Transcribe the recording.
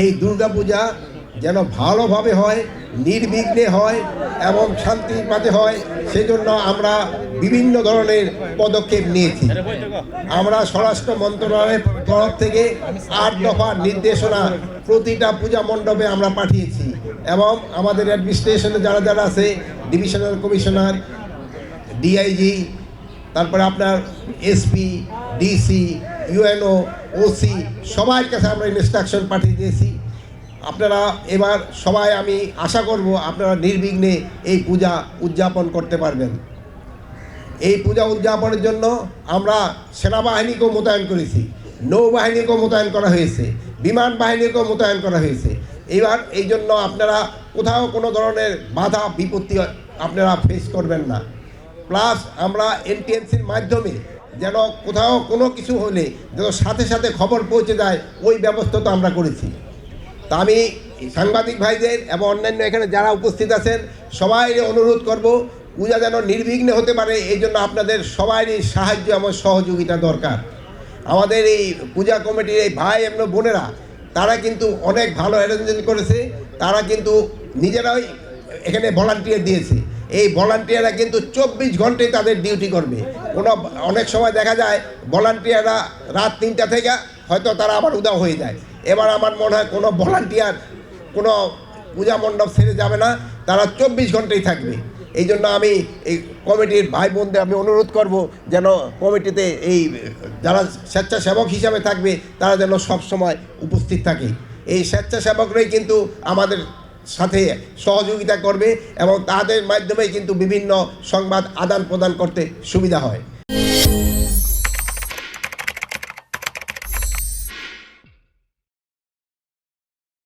এই দুর্গাপূজা যেন ভালোভাবে হয়, নির্বিঘ্নে হয় এবং শান্তির পাতে হয়, সেজন্য আমরা বিভিন্ন ধরনের পদক্ষেপ নিয়েছি। আমরা স্বরাষ্ট্র মন্ত্রণালয়ের তরফ থেকে আট দফা নির্দেশনা প্রতিটা পূজা মণ্ডপে আমরা পাঠিয়েছি এবং আমাদের অ্যাডমিনিস্ট্রেশনে যারা যারা আছে, ডিভিশনাল কমিশনার, ডিআইজি, তারপরে আপনার এসপি, ডিসি ইউএনও ওসি সবার কাছে আমরা ইনস্ট্রাকশন পাঠিয়ে দিয়েছি। আপনারা এবার সবাই আমি আশা করব আপনারা নির্বিঘ্নে এই পূজা উদযাপন করতে পারবেন। এই পূজা উদযাপনের জন্য আমরা সেনাবাহিনীকেও মোতায়েন করেছি, নৌবাহিনীকেও মোতায়েন করা হয়েছে, বিমান বাহিনীকেও মোতায়েন করা হয়েছে। এবার এই জন্য আপনারা কোথাও কোনো ধরনের বাধা, বিপত্তি আপনারা ফেস করবেন না। প্লাস আমরা এনটিএমসির মাধ্যমে যেন কোথাও কোনো কিছু হলে, যেন সাথে সাথে খবর পৌঁছে যায়, ওই ব্যবস্থা তো আমরা করেছি। তা আমি সাংবাদিক ভাইদের এবং অন্যান্য এখানে যারা উপস্থিত আছেন সবাই অনুরোধ করব, পূজা যেন নির্বিঘ্নে হতে পারে, এই জন্য আপনাদের সবারই সাহায্য এবং সহযোগিতা দরকার। আমাদের এই পূজা কমিটির এই ভাই এবং বোনেরা, তারা কিন্তু অনেক ভালো অ্যারেঞ্জমেন্ট করেছে, তারা কিন্তু নিজেরাই এখানে ভলান্টিয়ার দিয়েছে। এই ভলান্টিয়াররা কিন্তু চব্বিশ ঘন্টায় তাদের ডিউটি করবে। কোনো, অনেক সময় দেখা যায় ভলান্টিয়াররা রাত তিনটা থেকে হয়তো তারা আবার উদাও হয়ে যায়। এবার আমার মনে হয় কোনো ভলান্টিয়ার কোনো পূজা মণ্ডপ ছেড়ে যাবে না, তারা চব্বিশ ঘন্টাই থাকবে। এই জন্য আমি এই কমিটির ভাই বোনদের আমি অনুরোধ করব যেন কমিটিতে এই, যারা স্বেচ্ছাসেবক হিসাবে থাকবে, তারা যেন সব সময় উপস্থিত থাকে। এই স্বেচ্ছাসেবকরাই কিন্তু আমাদের সাথে সহযোগিতা করবে এবং তাদের মাধ্যমে কিন্তু বিভিন্ন সংবাদ আদান প্রদান করতে সুবিধা হয়।